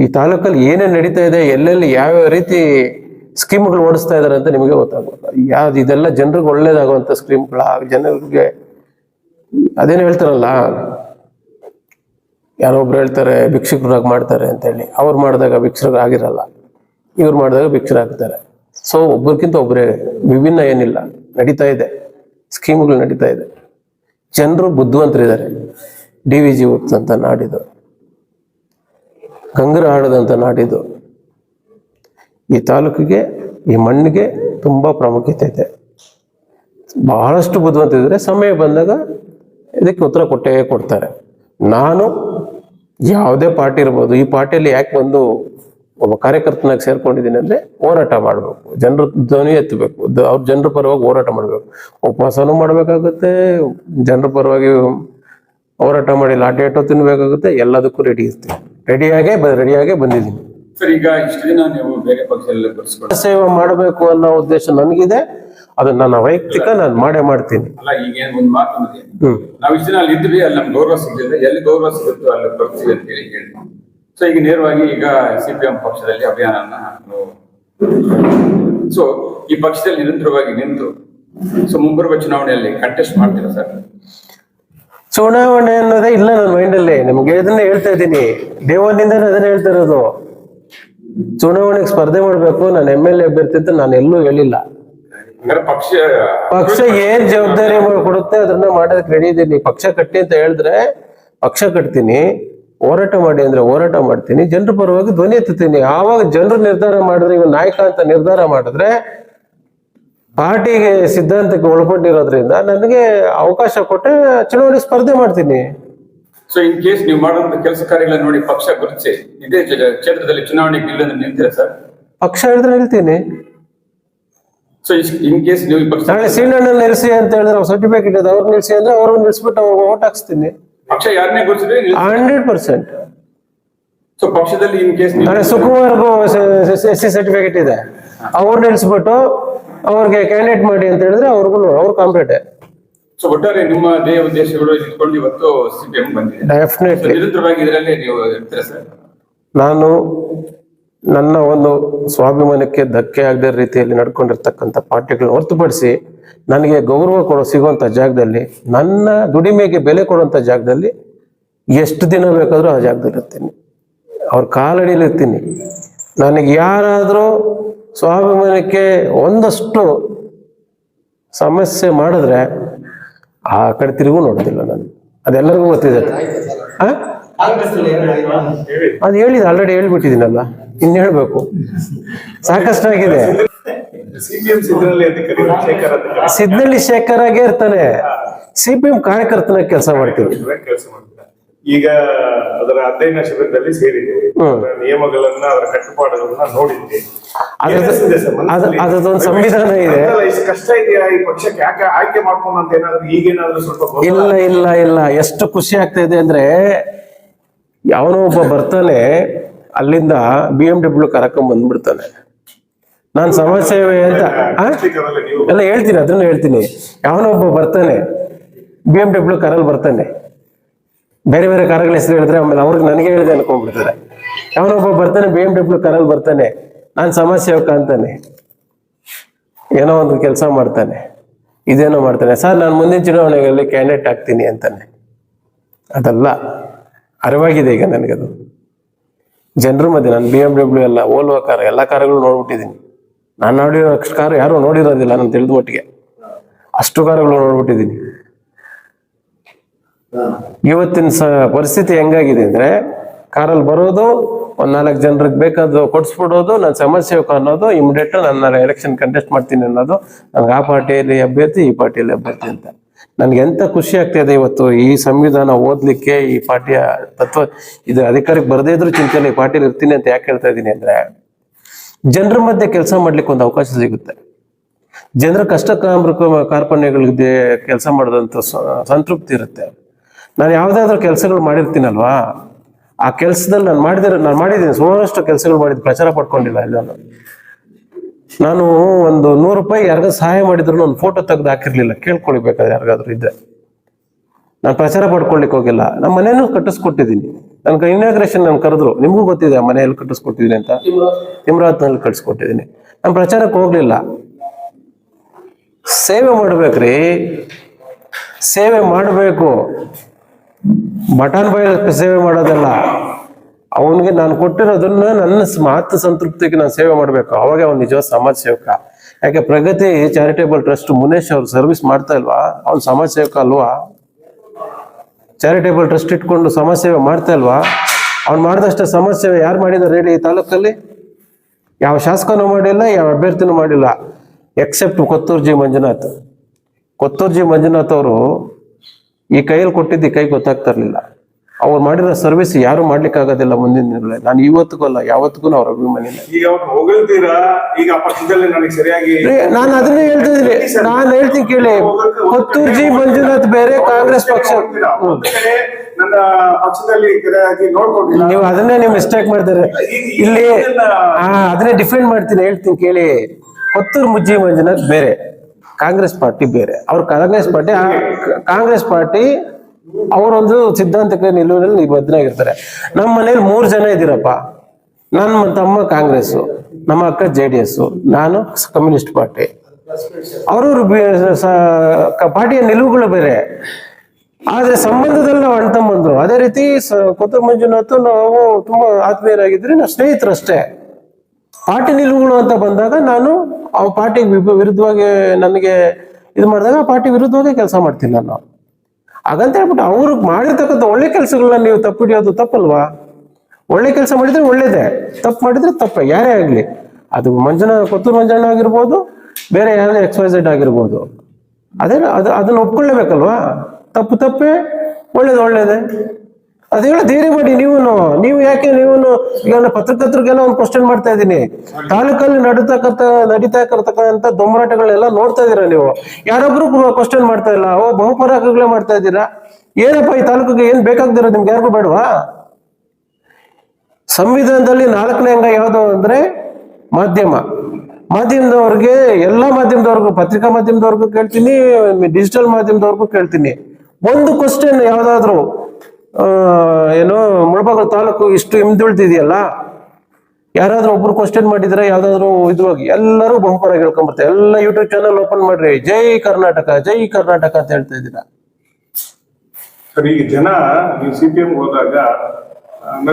Speaker 2: ಈ ತಾಲೂಕಲ್ಲಿ ಏನೇನು ನಡೀತಾ ಇದೆ, ಎಲ್ಲೆಲ್ಲಿ ಯಾವ್ಯಾವ ರೀತಿ ಸ್ಕೀಮ್ಗಳು ಓಡಿಸ್ತಾ ಇದ್ದಾರೆ ಅಂತ ನಿಮಗೆ ಗೊತ್ತಾಗಬಹುದು ಯಾವ್ದು ಇದೆಲ್ಲ ಜನರಿಗೆ ಒಳ್ಳೇದಾಗುವಂತ ಸ್ಕೀಮ್ಗಳ, ಜನರಿಗೆ ಅದೇನು ಹೇಳ್ತಾರಲ್ಲ, ಯಾರೋ ಒಬ್ರು ಹೇಳ್ತಾರೆ, ಭಿಕ್ಷುಕರಾಗಿ ಮಾಡ್ತಾರೆ ಅಂತ ಹೇಳಿ. ಅವ್ರು ಮಾಡಿದಾಗ ಭಿಕ್ಷುಕರು ಆಗಿರಲ್ಲ. ಇವ್ರು ಮಾಡಿದಾಗ ಭಿಕ್ಷುರಾಗ್ತಾರೆ ಸೊ ಒಬ್ಬರಿಗಿಂತ ಒಬ್ಬರೇ ವಿಭಿನ್ನ ಏನಿಲ್ಲ, ನಡೀತಾ ಇದೆ. ಸ್ಕೀಮ್ಗಳು ನಡೀತಾ ಇದೆ. ಜನರು ಬುದ್ಧಿವಂತರಿದ್ದಾರೆ. ಡಿ ವಿ ಜಿ ಅಂತ ನಾಡಿದು ಗಂಗರ ಹಾಡದಂಥ ನಾಡಿದು ಈ ತಾಲೂಕಿಗೆ, ಈ ಮಣ್ಣಿಗೆ ತುಂಬ ಪ್ರಾಮುಖ್ಯತೆ ಇದೆ. ಬಹಳಷ್ಟು ಬುದ್ಧಿವಂತ ಇದ್ರೆ ಸಮಯ ಬಂದಾಗ ಇದಕ್ಕೆ ಉತ್ತರ ಕೊಟ್ಟೇ ಕೊಡ್ತಾರೆ. ನಾನು ಯಾವುದೇ ಪಾರ್ಟಿ ಇರ್ಬೋದು, ಈ ಪಾರ್ಟಿಯಲ್ಲಿ ಯಾಕೆ ಬಂದು ಒಬ್ಬ ಕಾರ್ಯಕರ್ತನಾಗಿ ಸೇರ್ಕೊಂಡಿದ್ದೀನಿ ಅಂದರೆ ಹೋರಾಟ ಮಾಡಬೇಕು. ಜನರ ಧ್ವನಿ ಎತ್ತಬೇಕು. ಅವ್ರ ಜನರ ಪರವಾಗಿ ಹೋರಾಟ ಮಾಡಬೇಕು. ಉಪವಾಸನೂ ಮಾಡಬೇಕಾಗುತ್ತೆ, ಜನರ ಪರವಾಗಿ ಹೋರಾಟ ಮಾಡಿ ಲಾಠಿ ಆಟೋ ತಿನ್ಬೇಕಾಗುತ್ತೆ, ಎಲ್ಲದಕ್ಕೂ ರೆಡಿ ಇರ್ತೀನಿ ರೆಡಿಯಾಗೇ ರೆಡಿಯಾಗೇ ಬಂದಿದ್ದೀನಿ.
Speaker 4: ಸರ್ ಈಗ ಇಷ್ಟು ದಿನ ನೀವು ಬೇರೆ ಪಕ್ಷದಲ್ಲಿ ಬರ್ಸ್ಕೊಂಡು
Speaker 2: ಸೇವೆ ಮಾಡಬೇಕು ಅನ್ನೋ ಉದ್ದೇಶ ನನಗಿದೆ. ಅದು ನನ್ನ ವೈಯಕ್ತಿಕ ನಾನು ಮಾಡೇ ಮಾಡ್ತೀನಿ.
Speaker 4: ಅಲ್ಲ ಈಗ ಏನ್ ಒಂದ್ ಮಾತು ನನಗೆ
Speaker 2: ಹ್ಮ್.
Speaker 4: ಇಷ್ಟ ಇಷ್ಟು ದಿನ ಅಲ್ಲಿ ಇದ್ವಿ ಅಲ್ಲಿ ನಮ್ಗೆ ಗೌರವ ಸಿಗಲಿಲ್ಲ. ಎಲ್ಲಿ ಗೌರವ ಸಿಗುತ್ತೋ ಅಲ್ಲಿ ಬರ್ತೀವಿ ಅಂತ ಹೇಳಿ ಹೇಳಿ. ಸೊ ಈಗ ನೇರವಾಗಿ ಈಗ ಸಿಪಿಎಂ ಪಕ್ಷದಲ್ಲಿ ಅಭಿಯಾನ ಸೊ ಈ ಪಕ್ಷದಲ್ಲಿ ನಿರಂತರವಾಗಿ ನಿಂತು ಸೊ ಮುಂಬರುವ ಚುನಾವಣೆಯಲ್ಲಿ ಕಂಟೆಸ್ಟ್ ಮಾಡ್ತೀರಾ ಸರ್?
Speaker 2: ಚುನಾವಣೆ ಅನ್ನೋದೇ ಇಲ್ಲ ನನ್ನ ಮೈಂಡಲ್ಲಿ ನಿಮ್ಗೆ ಇದನ್ನ ಹೇಳ್ತಾ ಇದ್ದೀನಿ. ದೇವದಿಂದ ಅದನ್ನ ಹೇಳ್ತಾ ಇರೋದು. ಚುನಾವಣೆಗೆ ಸ್ಪರ್ಧೆ ಮಾಡ್ಬೇಕು ನಾನು ಎಂ ಎಲ್ ಎ ಅಭ್ಯರ್ಥಿ ಅಂತ ನಾನು ಎಲ್ಲೂ ಹೇಳಿಲ್ಲ.
Speaker 4: ಪಕ್ಷ
Speaker 2: ಪಕ್ಷ ಏನ್ ಜವಾಬ್ದಾರಿ ಕೊಡುತ್ತೆ ಅದನ್ನ ಮಾಡೋದಕ್ಕೆ ರೆಡಿ ಇದ್ದೀನಿ. ಪಕ್ಷ ಕಟ್ಟಿ ಅಂತ ಹೇಳಿದ್ರೆ ಪಕ್ಷ ಕಟ್ತೀನಿ. ಹೋರಾಟ ಮಾಡಿ ಅಂದ್ರೆ ಹೋರಾಟ ಮಾಡ್ತೀನಿ. ಜನರ ಪರವಾಗಿ ಧ್ವನಿ ಎತ್ತುತ್ತೀನಿ. ಆವಾಗ ಜನರು ನಿರ್ಧಾರ ಮಾಡಿದ್ರೆ ಇವ್ ನಾಯಕ ಅಂತ ನಿರ್ಧಾರ ಮಾಡಿದ್ರೆ ಪಾರ್ಟಿಗೆ ಸಿದ್ಧಾಂತಕ್ಕೆ ಒಳಪಟ್ಟಿರೋದ್ರಿಂದ ನನಗೆ ಅವಕಾಶ ಕೊಟ್ಟರೆ ಚುನಾವಣೆ ಸ್ಪರ್ಧೆ ಮಾಡ್ತೀನಿ
Speaker 4: ಸೊ ಇನ್ ಕೇಸ್ ನೀವು ಮಾಡುವಂತ ಕೆಲಸ ಕಾರ್ಯಗಳನ್ನ ನೋಡಿ ಪಕ್ಷ ಗುರುತಿಸಿ ಇದೇ ಕ್ಷೇತ್ರದಲ್ಲಿ ಚುನಾವಣೆಗೆ ನಿಲ್ಲಂದ್ರೆ ನಿಲ್ತೀರಾ ಸರ್
Speaker 2: ಪಕ್ಷ ಹೇಳಿದ್ರೆ ಹೇಳ್ತೀನಿ
Speaker 4: ಸೊ ಇನ್ ಕೇಸ್ ನೀವು ಪಕ್ಷ
Speaker 2: ನಾಳೆ ಸೀನಣ್ಣ ನಿಲ್ಸಿ ಅಂತ ಹೇಳಿದ್ರೆ ಸರ್ಟಿಫಿಕೇಟ್ ಇದೆ ಅವ್ರು ನಿಲ್ಸಿ ಅಂದ್ರೆ ಅವ್ರು ನಿಲ್ಸ್ಬಿಟ್ಟು ಅವ್ರಿಗೆ ಓಟ್ ಹಾಕ್ಸ್ತೀನಿ
Speaker 4: ಪಕ್ಷ ಯಾರನ್ನೇ ಗುರುತಿಸಿದ್ರೆ
Speaker 2: ಹಂಡ್ರೆಡ್ ಪರ್ಸೆಂಟ್
Speaker 4: ಸೊ ಪಕ್ಷದಲ್ಲಿ ಇನ್ ಕೇಸ್
Speaker 2: ನಾಳೆ ಸುಕುಮಾರ್ಗೂ ಎಸ್ ಸಿ ಸರ್ಟಿಫಿಕೇಟ್ ಇದೆ ಅವ್ರು ನಿಲ್ಸ್ಬಿಟ್ಟು ಅವ್ರಿಗೆ ಕ್ಯಾಂಡಿಡೇಟ್ ಮಾಡಿ ಅಂತ ಹೇಳಿದ್ರೆ ಅವ್ರಿಗೂ ಅವ್ರು ಕಾಂಪ್ಲೀಟ್
Speaker 4: ಸೊ ಒಟ್ಟಾರೆ ನಿಮ್ಮ ದೇಹ ಉದ್ದೇಶಗಳು ಇಟ್ಕೊಂಡು ಇವತ್ತು ಸಿಪಿಎಂ ಬಂದಿದೆ. ಸೊ
Speaker 2: ಡೆಫಿನೆಟ್ಲಿ
Speaker 4: ನಿರಂತರವಾಗಿ ಇದರಲ್ಲಿ ನೀವು ಇರ್ತೀರಾ ಸರ್?
Speaker 2: ನಾನು ನನ್ನ ಒಂದು ಸ್ವಾಭಿಮಾನಕ್ಕೆ ಧಕ್ಕೆ ಆಗದ ರೀತಿಯಲ್ಲಿ ನಡ್ಕೊಂಡಿರ್ತಕ್ಕಂಥ ಪಾರ್ಟಿಗಳನ್ನ ಹೊರತುಪಡಿಸಿ ನನಗೆ ಗೌರವ ಕೊಡೋ ಸಿಗುವಂಥ ಜಾಗದಲ್ಲಿ ನನ್ನ ದುಡಿಮೆಗೆ ಬೆಲೆ ಕೊಡುವಂಥ ಜಾಗದಲ್ಲಿ ಎಷ್ಟು ದಿನ ಬೇಕಾದರೂ ಆ ಜಾಗದಲ್ಲಿ ಇರ್ತೀನಿ ಅವ್ರ ಕಾಲಡಿಯಲ್ಲಿ ಇರ್ತೀನಿ ನನಗೆ ಯಾರಾದರೂ ಸ್ವಾಭಿಮಾನಕ್ಕೆ ಒಂದಷ್ಟು ಸಮಸ್ಯೆ ಮಾಡಿದ್ರೆ ಆ ಕಡೆ ತಿರುಗೂ ನೋಡೋದಿಲ್ಲ ನಾನು. ಅದೆಲ್ಲರಿಗೂ ಗೊತ್ತಿದೆ? ಅದು. ಹೇಳಿದ ಆಲ್ರೆಡಿ ಹೇಳ್ಬಿಟ್ಟಿದ್ದೀನಲ್ಲ. ಇನ್ನು ಹೇಳ್ಬೇಕು. ಸಾಕಷ್ಟಾಗಿದೆ
Speaker 3: ಸಿದ್ದಲ್ಲಿ ಶೇಖರ್
Speaker 2: ಆಗೇ ಇರ್ತಾನೆ. ಸಿಪಿಎಂ ಕಾರ್ಯಕರ್ತನ ಕೆಲಸ ಮಾಡ್ತೀವಿ
Speaker 3: ಈಗ ಅದರ ಅಧ್ಯಯನ ಶಿಬಿರದಲ್ಲಿ ಸೇರಿದೆ. ನಿಯಮಗಳನ್ನ ಅದರ ಕಟ್ಟುಪಾಡುಗಳನ್ನ
Speaker 2: ನೋಡಿದ್ದೆ? ಸಂವಿಧಾನ ಇದೆ.
Speaker 3: ಕಷ್ಟ ಇದೆಯಾ? ಈ ಪಕ್ಷಕ್ಕೆ ಯಾಕೆ ಆಯ್ಕೆ ಮಾಡ್ಕೊಂಡು ಅಂತ ಏನಾದ್ರು ಈಗೇನಾದ್ರೂ ಸ್ವಲ್ಪ
Speaker 2: ಇಲ್ಲ ಇಲ್ಲ ಇಲ್ಲ. ಎಷ್ಟು ಖುಷಿ ಆಗ್ತಾ ಇದೆ ಅಂದ್ರೆ ಯಾವನೋ ಒಬ್ಬ ಬರ್ತಾನೆ ಅಲ್ಲಿಂದ ಬಿ ಎಂ ಡಬ್ಲ್ಯೂ ಕರ್ಕೊಂಡ್ ಬಂದ್ಬಿಡ್ತಾನೆ. ನಾನು ಸಮಾಜ ಸೇವೆ ಅಂತ ಎಲ್ಲ ಹೇಳ್ತೀನಿ ಅದನ್ನು ಹೇಳ್ತೀನಿ. ಯಾವನೋ ಒಬ್ಬ ಬರ್ತಾನೆ ಬಿ ಎಂ ಡಬ್ಲ್ಯೂ ಕರಲ್ಲಿ ಬರ್ತಾನೆ. ಬೇರೆ ಬೇರೆ ಕಾರ್ಗಳ ಹೆಸರು ಹೇಳಿದ್ರೆ ಆಮೇಲೆ ಅವ್ರಿಗೆ ನನಗೆ ಹೇಳಿದೆ ಅನ್ಕೊಂಡ್ಬಿಡ್ತಾರೆ. ಯಾವನೊಬ್ಬ ಬರ್ತಾನೆ ಬಿ ಎಂ ಡಬ್ಲ್ಯೂ ಕಾರಲ್ಲಿ ಬರ್ತಾನೆ, ನಾನು ಸಮಾಜ ಸೇವಕ ಅಂತಾನೆ. ಏನೋ ಒಂದು ಕೆಲಸ ಮಾಡ್ತಾನೆ. ಇದೇನೋ ಮಾಡ್ತಾನೆ. ಸರ್, ನಾನು ಮುಂದಿನ ಚುನಾವಣೆಗಳಲ್ಲಿ ಕ್ಯಾಂಡಿಡೇಟ್ ಆಗ್ತೀನಿ ಅಂತಾನೆ. ಅದಲ್ಲ, ಅರಿವಾಗಿದೆ ಈಗ ನನಗದು. ಜನರ ಮಧ್ಯೆ ನಾನು ಬಿ ಎಂ ಡಬ್ಲ್ಯೂ ಎಲ್ಲ ಓಲ್ವಾ ಕಾರ್ ಎಲ್ಲ ಕಾರುಗಳು ನೋಡ್ಬಿಟ್ಟಿದ್ದೀನಿ. ನಾನು ನೋಡಿರೋ ಕಾರು ಯಾರು ನೋಡಿರೋದಿಲ್ಲ, ನಾನು ತಿಳಿದ ಒಟ್ಟಿಗೆ. ಅಷ್ಟು ಕಾರ್ಗಳು ನೋಡ್ಬಿಟ್ಟಿದ್ದೀನಿ. ಇವತ್ತಿನ ಪರಿಸ್ಥಿತಿ ಹೆಂಗಾಗಿದೆ ಅಂದ್ರೆ ಕಾರಲ್ಲಿ ಬರೋದು ಒಂದ್ ನಾಲ್ಕು ಜನರಿಗೆ ಬೇಕಾದ್ರು ಕೊಡ್ಸ್ಬಿಡೋದು, ನಾನು ಸಮಾಜ ಅನ್ನೋದು ಇಮಿಡಿಯೇಟ್ ನನ್ನ ಎಲೆಕ್ಷನ್ ಕಂಟೆಸ್ಟ್ ಮಾಡ್ತೀನಿ ಅನ್ನೋದು ನನ್ಗೆ ಆ ಪಾರ್ಟಿಯಲ್ಲಿ ಅಭ್ಯರ್ಥಿ, ಈ ಪಾರ್ಟಿಯಲ್ಲಿ ಅಭ್ಯರ್ಥಿ ಅಂತ. ನನ್ಗೆ ಎಂತ ಖುಷಿ ಆಗ್ತಿದೆ ಇವತ್ತು ಈ ಸಂವಿಧಾನ ಓದ್ಲಿಕ್ಕೆ ಈ ಪಾರ್ಟಿಯ ತತ್ವ, ಇದು ಅಧಿಕಾರಕ್ಕೆ ಬರದೇ ಇದ್ರು ಚಿಂತೆಯಲ್ಲಿ ಈ ಪಾರ್ಟಿಯಲ್ಲಿ ಇರ್ತೀನಿ ಅಂತ ಯಾಕೆ ಹೇಳ್ತಾ ಇದ್ದೀನಿ ಅಂದ್ರೆ ಜನರ ಮಧ್ಯೆ ಕೆಲಸ ಮಾಡ್ಲಿಕ್ಕೆ ಒಂದು ಅವಕಾಶ ಸಿಗುತ್ತೆ. ಜನರ ಕಷ್ಟ ಕಾರ್ಪಣ್ಯಗಳಿಗೆ ಕೆಲಸ ಮಾಡಿದಂತ ಸಂತೃಪ್ತಿ ಇರುತ್ತೆ. ನಾನು ಯಾವುದಾದ್ರೂ ಕೆಲಸಗಳು ಮಾಡಿರ್ತೀನಲ್ವಾ? ಆ ಕೆಲಸದಲ್ಲಿ ನಾನು ಮಾಡಿದ್ರೆ, ನಾನು ಮಾಡಿದ್ದೀನಿ. ಸುಮಾರಷ್ಟು ಕೆಲಸಗಳು ಮಾಡಿದ್ದು ಪ್ರಚಾರ ಪಡ್ಕೊಂಡಿಲ್ಲ ಇಲ್ಲ ನಾನು ಒಂದು ನೂರು ರೂಪಾಯಿ ಯಾರಿಗಾದ್ರು ಸಹಾಯ ಮಾಡಿದ್ರು ಒಂದು ಫೋಟೋ ತೆಗೆದು ಹಾಕಿರ್ಲಿಲ್ಲ. ಕೇಳ್ಕೊಳ್ಳಿ ಬೇಕಾದ್ರೆ ಯಾರಿಗಾದ್ರೂ ಇದ್ರೆ. ನಾನು ಪ್ರಚಾರ ಪಡ್ಕೊಳ್ಲಿಕ್ಕೆ ಹೋಗಿಲ್ಲ. ನಮ್ಮ ಮನೇನೂ ಕಟ್ಟಿಸ್ಕೊಟ್ಟಿದ್ದೀನಿ. ನನ್ಗೆ ಇನಾಗ್ರೇಷನ್ ನಾನು ಕರೆದ್ರು. ನಿಮಗೂ ಗೊತ್ತಿದೆ ಆ ಮನೆಯಲ್ಲಿ ಕಟ್ಟಿಸ್ಕೊಟ್ಟಿದ್ದೀನಿ ಅಂತ. ತಿಮ್ರಾತ್ನಲ್ಲಿ ಕಟ್ಟಿಸ್ಕೊಟ್ಟಿದ್ದೀನಿ. ನಾನು ಪ್ರಚಾರಕ್ಕೆ ಹೋಗ್ಲಿಲ್ಲ. ಸೇವೆ ಮಾಡ್ಬೇಕ್ರಿ. ಸೇವೆ ಮಾಡಬೇಕು. ಬಟನ್ ಬಾಯಿ ಸೇವೆ ಮಾಡೋದಲ್ಲ, ಅವನಿಗೆ ನಾನು ಕೊಟ್ಟಿರೋದನ್ನ ನನ್ನ ಮಾತು ಸಂತೃಪ್ತಿಗೆ ನಾನು ಸೇವೆ ಮಾಡಬೇಕು. ಅವಾಗ ಅವ್ನು ನಿಜವಾದ ಸಮಾಜ ಸೇವಕ. ಯಾಕೆ ಪ್ರಗತಿ ಚಾರಿಟೇಬಲ್ ಟ್ರಸ್ಟ್ ಮುನೇಶ್ ಅವ್ರು ಸರ್ವಿಸ್ ಮಾಡ್ತಾ ಇಲ್ವಾ? ಅವ್ನು ಸಮಾಜ ಸೇವಕ ಅಲ್ವಾ? ಚಾರಿಟೇಬಲ್ ಟ್ರಸ್ಟ್ ಇಟ್ಕೊಂಡು ಸಮಾಜ ಸೇವೆ ಮಾಡ್ತಾ ಇಲ್ವಾ? ಅವ್ನು ಮಾಡಿದಷ್ಟು ಸಮಾಜ ಸೇವೆ ಯಾರು ಮಾಡಿದಾರೆ ಹೇಳಿ ಈ ತಾಲೂಕಲ್ಲಿ? ಯಾವ ಶಾಸಕನೂ ಮಾಡಿಲ್ಲ, ಯಾವ ಅಭ್ಯರ್ಥಿನೂ ಮಾಡಿಲ್ಲ. ಎಕ್ಸೆಪ್ಟ್ ಕೊತ್ತೂರ್ಜಿ ಮಂಜುನಾಥ್. ಕೊತ್ತೂರ್ಜಿ ಮಂಜುನಾಥ್ ಅವರು ಈ ಕೈಯಲ್ಲಿ ಕೊಟ್ಟಿದ್ದು ಈ ಕೈ ಗೊತ್ತಾಗ್ತಾ ಇರಲಿಲ್ಲ ಅವ್ರು ಮಾಡಿರೋ ಸರ್ವಿಸ್ ಯಾರು ಮಾಡ್ಲಿಕ್ಕೆ ಆಗೋದಿಲ್ಲ ಮುಂದಿನ ದಿನಗಳಲ್ಲಿ. ನಾನು ಇವತ್ತಿಗೂ ಅಲ್ಲ ಯಾವತ್ತಿಗೂ ಅವ್ರ ಅಭಿಮಾನಿ
Speaker 3: ಈಗ ಅವ್ರು ಹೊಗಳ್ತೀರಾ? ಈಗ ಆ ಪಕ್ಷದಲ್ಲಿ ನನಗೆ ಸರಿಯಾಗಿ
Speaker 2: ನಾನು ಅದನ್ನೇ ಹೇಳ್ತಿದ್ದೀನಿ ನಾನು ಹೇಳ್ತೀನಿ ಕೇಳಿ. ಕೊತ್ತೂರ್ಜಿ ಮಂಜುನಾಥ್ ಬೇರೆ ಕಾಂಗ್ರೆಸ್ ಪಕ್ಷ.
Speaker 3: ನನ್ನ ಪಕ್ಷದಲ್ಲಿ ಸರಿಯಾಗಿ ನೋಡ್ಕೊಂಡಿಲ್ಲ.
Speaker 2: ನೀವು ಅದನ್ನೇ ನೀವು ಮಿಸ್ಟೇಕ್ ಮಾಡ್ತಾರೆ ಇಲ್ಲಿ ಹಾ ಅದನ್ನೇ ಡಿಫೆಂಡ್ ಮಾಡ್ತೀನಿ ಹೇಳ್ತೀನಿ ಕೇಳಿ. ಕೊತ್ತೂರು ಮುಜ್ಜಿ ಮಂಜುನಾಥ್ ಬೇರೆ. ಕಾಂಗ್ರೆಸ್ ಪಾರ್ಟಿ ಬೇರೆ. ಅವ್ರ ಕಾಂಗ್ರೆಸ್ ಪಾರ್ಟಿ ಕಾಂಗ್ರೆಸ್ ಪಾರ್ಟಿ ಅವರೊಂದು ಸಿದ್ಧಾಂತಕ್ಕೆ ನಿಲುವಿನಲ್ಲಿ ನಿಬದ್ಧರಾಗಿರ್ತಾರೆ ನಮ್ಮ ಮನೇಲಿ ಮೂರು ಜನ ಇದ್ದೀರಪ್ಪ. ನನ್ನ ತಮ್ಮ ಕಾಂಗ್ರೆಸ್ ನಮ್ಮ ಅಕ್ಕ ಜೆ ಡಿ ಎಸ್ ನಾನು ಕಮ್ಯುನಿಸ್ಟ್ ಪಾರ್ಟಿ. ಅವ್ರವ್ರ ಪಾರ್ಟಿಯ ನಿಲುವುಗಳು ಬೇರೆ. ಆದ್ರೆ ಸಂಬಂಧದಲ್ಲಿ ನಾವು ಅಣ್ಣ ತಮ್ಮಂದ್ರು. ಅದೇ ರೀತಿ ಕೊತ್ತ ಮಂಜುನಾಥ್ ನಾವು ತುಂಬಾ ಆತ್ಮೀಯರಾಗಿದ್ರೆ ನಾವು ಸ್ನೇಹಿತರಷ್ಟೇ. ಪಾರ್ಟಿ ನಿಲುವುಗಳು ಅಂತ ಬಂದಾಗ ನಾನು ಆ ಪಾರ್ಟಿಗೆ ವಿರುದ್ಧವಾಗಿ ನನಗೆ ಇದು ಮಾಡಿದಾಗ ಆ ಪಾರ್ಟಿ ವಿರುದ್ಧವಾಗಿ ಕೆಲಸ ಮಾಡ್ತೀನಿ ನಾನು. ಹಾಗಂತ ಹೇಳ್ಬಿಟ್ಟು ಅವ್ರು ಮಾಡಿರ್ತಕ್ಕಂಥ ಒಳ್ಳೆ ಕೆಲಸಗಳನ್ನ ನೀವು ತಪ್ಪು ಹಿಡಿಯೋದು ತಪ್ಪಲ್ವಾ? ಒಳ್ಳೆ ಕೆಲಸ ಮಾಡಿದ್ರೆ ಒಳ್ಳೇದೇ, ತಪ್ಪು ಮಾಡಿದ್ರೆ ತಪ್ಪು, ಯಾರೇ ಆಗಲಿ. ಅದು ಮಂಜನ, ಕೊತ್ತೂರು ಮಂಜಣ್ಣ ಆಗಿರ್ಬೋದು, ಬೇರೆ ಯಾರೇ ಎಕ್ಸ್ ವೈ ಝೆಡ್ ಆಗಿರ್ಬೋದು. ಅದೇ ಅದು, ಅದನ್ನು ಒಪ್ಕೊಳ್ಳೇಬೇಕಲ್ವಾ? ತಪ್ಪು ತಪ್ಪೇ, ಒಳ್ಳೇದು ಒಳ್ಳೇದೇ. ಅದೇ ಧೈರ್ಯ ಮಾಡಿ ನೀವು ನೀವು ಯಾಕೆ ನೀವು ಇಲ್ಲ ಪತ್ರಕರ್ತರಿಗೆಲ್ಲ ಒಂದು ಕ್ವಶನ್ ಮಾಡ್ತಾ ಇದ್ದೀನಿ. ತಾಲೂಕಲ್ಲಿ ನಡೀತಕ್ಕಂಥ ನಡೀತಾ ಇರತಕ್ಕಂಥ ದೊಂಬರಾಟಗಳೆಲ್ಲ ನೋಡ್ತಾ ಇದೀರಾ ನೀವು? ಯಾರೊಬ್ರು ಕ್ವಶನ್ ಮಾಡ್ತಾ ಇಲ್ಲ. ಓ ಬಹುಪರಾಗಗಳೇ ಮಾಡ್ತಾ ಇದ್ದೀರಾ? ಏನಪ್ಪ ಈ ತಾಲೂಕಿಗೆ ಏನ್ ಬೇಕಾಗ್ದಿರ ನಿಮ್ಗೆ ಯಾರಿಗೂ ಬೇಡವಾ? ಸಂವಿಧಾನದಲ್ಲಿ ನಾಲ್ಕನೇ ಅಂಗ ಯಾವುದು ಅಂದ್ರೆ ಮಾಧ್ಯಮ. ಮಾಧ್ಯಮದವ್ರಿಗೆ, ಎಲ್ಲ ಮಾಧ್ಯಮದವ್ರಿಗೂ, ಪತ್ರಿಕಾ ಮಾಧ್ಯಮದವ್ರಿಗೂ ಕೇಳ್ತೀನಿ, ಡಿಜಿಟಲ್ ಮಾಧ್ಯಮದವ್ರಿಗೂ ಕೇಳ್ತೀನಿ. ಒಂದು ಕ್ವಶನ್ ಯಾವ್ದಾದ್ರು ಏನು ಮುಳಬಾಗಲ್ ತಾಲೂಕು ಇಷ್ಟು ಹಿಂದುಳಿದಿದೆಯಲ್ಲ ಯಾರಾದ್ರೂ ಒಬ್ರು ಕ್ವಶನ್ ಮಾಡಿದ್ರೆ ಯಾವ್ದಾದ್ರು ಇದ್ವಾಗಿ ಎಲ್ಲರೂ ಬಹುಪರ ಹೇಳ್ಕೊಂಬರ್ತಾರೆ ಎಲ್ಲ ಯೂಟ್ಯೂಬ್ ಚಾನಲ್ ಓಪನ್ ಮಾಡ್ರಿ. ಜೈ ಕರ್ನಾಟಕ ಜೈ ಕರ್ನಾಟಕ ಅಂತ ಹೇಳ್ತಾ ಇದ್ದೀರಾ.
Speaker 3: ಸರಿ ಜನ ನೀವು ಹೋದಾಗ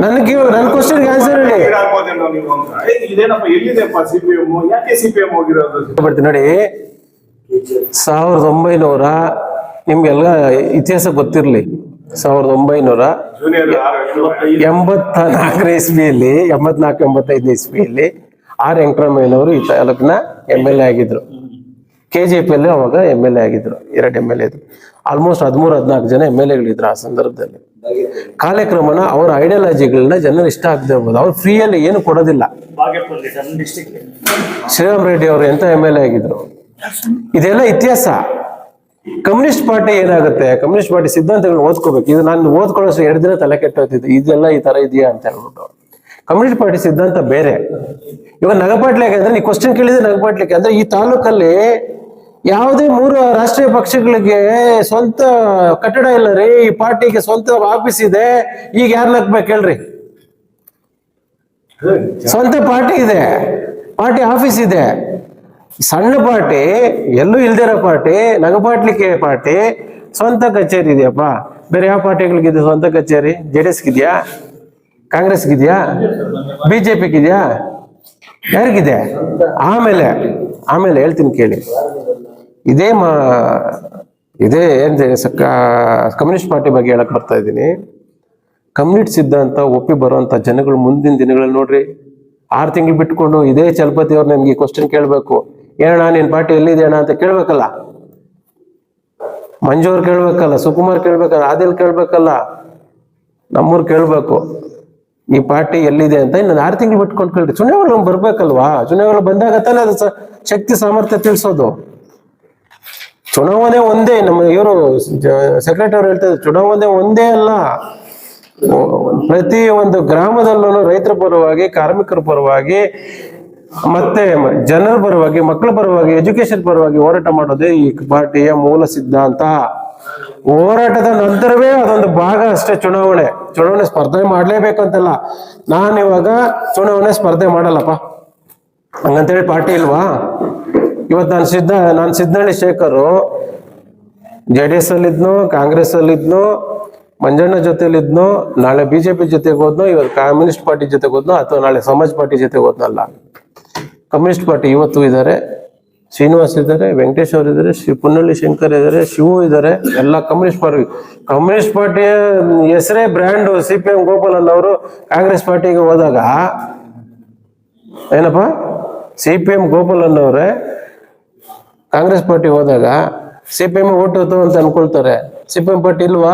Speaker 2: ನನಗೆ ನನ್ನ ಕ್ವಶನ್ ಆನ್ಸರ್ ಹೇಳಿ.
Speaker 3: ಇದೇನಪ್ಪ ಎಲ್ಲಿದೆಪ್ಪ ಯಾಕೆ ಹೋಗಿರೋದು?
Speaker 2: ಬರ್ತೀನಿ ನೋಡಿ. ಸಾವಿರದ ಒಂಬೈನೂರ ನಿಮ್ಗೆಲ್ಲ ಇತಿಹಾಸ ಗೊತ್ತಿರ್ಲಿ. ಸಾವಿರದ ಒಂಬೈನೂರ
Speaker 3: ಜೂನಿಯರ್
Speaker 2: ಎಂಬತ್ತ ನಾಲ್ಕನೇ ಇಸ್ವಿಯಲ್ಲಿ ಎಂಬತ್ನಾಲ್ಕು ಎಂಬತ್ತೈದನೇ ಇಸ್ವಿಯಲ್ಲಿ ಆರ್ ವೆಂಕಟರಾಮಯ್ಯನವರು ಈ ತಾಲೂಕಿನ ಎಂ ಎಲ್ ಎ ಆಗಿದ್ರು. ಕೆ ಜೆ ಪಿ ಅಲ್ಲಿ ಅವಾಗ ಎಂ ಎಲ್ ಎ ಆಗಿದ್ರು ಎರಡು ಎಂ ಎಲ್ ಎ ಇದ್ರು ಆಲ್ಮೋಸ್ಟ್ ಹದಿಮೂರು ಹದಿನಾಲ್ಕು ಜನ ಎಂ ಎಲ್ ಎಗಳಿದ್ರು ಆ ಸಂದರ್ಭದಲ್ಲಿ. ಕಾಲಕ್ರಮನ ಅವರ ಐಡಿಯಾಲಜಿಗಳನ್ನ ಜನರು ಇಷ್ಟ ಆಗದೆ ಹೋಗ್ಬೋದು ಅವ್ರು ಫ್ರೀಯಲ್ಲಿ ಏನು ಕೊಡೋದಿಲ್ಲ. ಶ್ರೀರಾಮ್ ರೆಡ್ಡಿ ಅವರು ಎಂತ ಎಂ ಎಲ್ ಎ ಆಗಿದ್ರು? ಇದೆಲ್ಲ ಇತಿಹಾಸ. ಕಮ್ಯುನಿಸ್ಟ್ ಪಾರ್ಟಿ ಏನಾಗುತ್ತೆ? ಕಮ್ಯುನಿಸ್ಟ್ ಪಾರ್ಟಿ ಸಿದ್ಧಾಂತಗಳನ್ನ ಓದ್ಕೋಬೇಕು. ಇದು ನಾನು ಓದ್ಕೊಳ್ಳೋಷ್ಟು ಎರಡು ದಿನ ತಲೆ ಕೆಟ್ಟೋಗ್ತಿದ್ದು ಇದೆಲ್ಲ ಈ ತರ ಇದೆಯಾ ಅಂತ ಹೇಳ್ಬಿಟ್ಟು. ಕಮ್ಯುನಿಸ್ಟ್ ಪಾರ್ಟಿ ಸಿದ್ಧಾಂತ ಬೇರೆ. ಇವಾಗ ನಗಪಾಟ್ಲಿಕ್ಕೆ ಅಂದ್ರೆ ನೀವು ಕ್ವಶನ್ ಕೇಳಿದ್ರೆ ನಗಪಾಟ್ಲಿಕ್ಕೆ ಅಂದ್ರೆ ಈ ತಾಲೂಕಲ್ಲಿ ಯಾವುದೇ ಮೂರು ರಾಷ್ಟ್ರೀಯ ಪಕ್ಷಗಳಿಗೆ ಸ್ವಂತ ಕಟ್ಟಡ ಇಲ್ಲ ರೀ. ಈ ಪಾರ್ಟಿಗೆ ಸ್ವಂತ ಆಫೀಸ್ ಇದೆ. ಈಗ ಯಾರು ನಗ್ಬೇಕು ಹೇಳ್ರಿ? ಸ್ವಂತ ಪಾರ್ಟಿ ಇದೆ. ಪಾರ್ಟಿ ಆಫೀಸ್ ಇದೆ. ಸಣ್ಣ ಪಾರ್ಟಿ, ಎಲ್ಲೂ ಇಲ್ದಿರೋ ಪಾರ್ಟಿ, ನಗಪಾಟ್ಲಿಕ್ಕೆ ಪಾರ್ಟಿ, ಸ್ವಂತ ಕಚೇರಿ ಇದೆಯಪ್ಪ. ಬೇರೆ ಯಾವ ಪಾರ್ಟಿಗಳಿಗಿದೆ ಸ್ವಂತ ಕಚೇರಿ? ಜೆ ಡಿ ಎಸ್ಗಿದ್ಯಾ ಜೆ ಪಿಗಿದೆಯಾ ಯಾರಿಗಿದೆ? ಆಮೇಲೆ ಆಮೇಲೆ ಹೇಳ್ತೀನಿ ಕೇಳಿ. ಇದೇ ಮಾ, ಇದೇ ಏನ್ ಕಮ್ಯುನಿಸ್ಟ್ ಪಾರ್ಟಿ ಬಗ್ಗೆ ಹೇಳಕ್ ಬರ್ತಾ ಇದ್ದೀನಿ. ಕಮ್ಯುನಿಸ್ಟ್ ಸಿದ್ಧಾಂತ ಒಪ್ಪಿ ಬರುವಂತ ಜನಗಳು ಮುಂದಿನ ದಿನಗಳಲ್ಲಿ ನೋಡ್ರಿ. ಆರು ತಿಂಗಳು ಬಿಟ್ಕೊಂಡು ಇದೇ ಚಲಪತಿ ಅವ್ರು ನಮ್ಗೆ ಕ್ವಶನ್ ಕೇಳಬೇಕು. ಏನಣ್ಣ, ನಿನ್ ಪಾರ್ಟಿ ಎಲ್ಲಿದೆ ಅಣ್ಣ ಅಂತ ಕೇಳ್ಬೇಕಲ್ಲ? ಮಂಜು ಅವ್ರು ಕೇಳ್ಬೇಕಲ್ಲ, ಸುಕುಮಾರ್ ಕೇಳ್ಬೇಕಲ್ಲ, ಆದಿಲ್ ಕೇಳ್ಬೇಕಲ್ಲ, ನಮ್ಮೂರ್ ಕೇಳ್ಬೇಕು. ಈ ಪಾರ್ಟಿ ಎಲ್ಲಿದೆ ಅಂತ ಇನ್ನೊಂದು ಆರು ತಿಂಗಳು ಬಿಟ್ಕೊಂಡು ಕೇಳ್ರಿ. ಚುನಾವಣೆ ಬರ್ಬೇಕಲ್ವಾ? ಚುನಾವಣೆ ಬಂದಾಗ ತಾನೇ ಅದು ಶಕ್ತಿ, ಸಾಮರ್ಥ್ಯ ತಿಳಿಸೋದು. ಚುನಾವಣೆ ಒಂದೇ, ನಮ್ಮ ಇವರು ಸೆಕ್ರೆಟರಿ ಹೇಳ್ತಾರೆ ಚುನಾವಣೆ ಒಂದೇ ಅಲ್ಲ. ಪ್ರತಿ ಒಂದು ಗ್ರಾಮದಲ್ಲೂ ರೈತರ ಪರವಾಗಿ, ಕಾರ್ಮಿಕರ ಪರವಾಗಿ ಮತ್ತೆ ಜನರು ಪರವಾಗಿ ಮಕ್ಕಳ ಪರವಾಗಿ ಎಜುಕೇಶನ್ ಪರವಾಗಿ ಹೋರಾಟ ಮಾಡೋದೇ ಈ ಪಾರ್ಟಿಯ ಮೂಲ ಸಿದ್ಧಾಂತ. ಹೋರಾಟದ ನಂತರವೇ ಅದೊಂದು ಭಾಗ ಅಷ್ಟೇ ಚುನಾವಣೆ. ಚುನಾವಣೆ ಸ್ಪರ್ಧೆ ಮಾಡ್ಲೇಬೇಕಂತಲ್ಲ. ನಾನು ಇವಾಗ ಚುನಾವಣೆ ಸ್ಪರ್ಧೆ ಮಾಡಲ್ಲಪ್ಪ. ಹಂಗಂತೇಳಿ ಪಾರ್ಟಿ ಇಲ್ವಾ? ಇವತ್ತು ನಾನು ಸಿದ್ಧ, ನಾನು Siddahalli Shekhar, J D S ಅಲ್ಲಿದ್ನು, Congress ಅಲ್ಲಿದ್ನು, ಮಂಜಣ್ಣ ಜೊತೆಲಿದ್ನು, ನಾಳೆ ಬಿಜೆಪಿ ಜೊತೆಗೆ ಹೋದ್ನೋ ಇವತ್ತು ಕಮ್ಯುನಿಸ್ಟ್ ಪಾರ್ಟಿ ಜೊತೆಗೆ ಹೋದ್ನೋ, ಅಥವಾ ನಾಳೆ ಸಮಾಜ್ ಪಾರ್ಟಿ ಜೊತೆಗೆ ಹೋದ್ನಲ್ಲ. ಕಮ್ಯುನಿಸ್ಟ್ ಪಾರ್ಟಿ ಇವತ್ತು ಇದ್ದಾರೆ, ಶ್ರೀನಿವಾಸ್ ಇದ್ದಾರೆ, ವೆಂಕಟೇಶ್ ಅವರು ಇದ್ದಾರೆ, ಶ್ರೀ ಪುನ್ನಳ್ಳಿ ಶಂಕರ್ ಇದ್ದಾರೆ, ಶಿವು ಇದ್ದಾರೆ, ಎಲ್ಲ ಕಮ್ಯುನಿಸ್ಟ್ ಪಾರ್ಟಿ. ಕಮ್ಯುನಿಸ್ಟ್ ಪಾರ್ಟಿಯ ಹೆಸರೇ brand C P M Gopalan ಅವರು ಕಾಂಗ್ರೆಸ್ ಪಾರ್ಟಿಗೆ ಹೋದಾಗ, ಏನಪ್ಪ? ಸಿ ಪಿ ಎಂ ಗೋಪಾಲನ್ ಅವರೇ ಕಾಂಗ್ರೆಸ್ ಪಾರ್ಟಿ ಹೋದಾಗ ಸಿ ಪಿ ಎಂ ಓಟ್ ಅಂತ ಅನ್ಕೊಳ್ತಾರೆ. ಸಿ ಪಿ ಎಂ ಪಾರ್ಟಿ ಇಲ್ವಾ?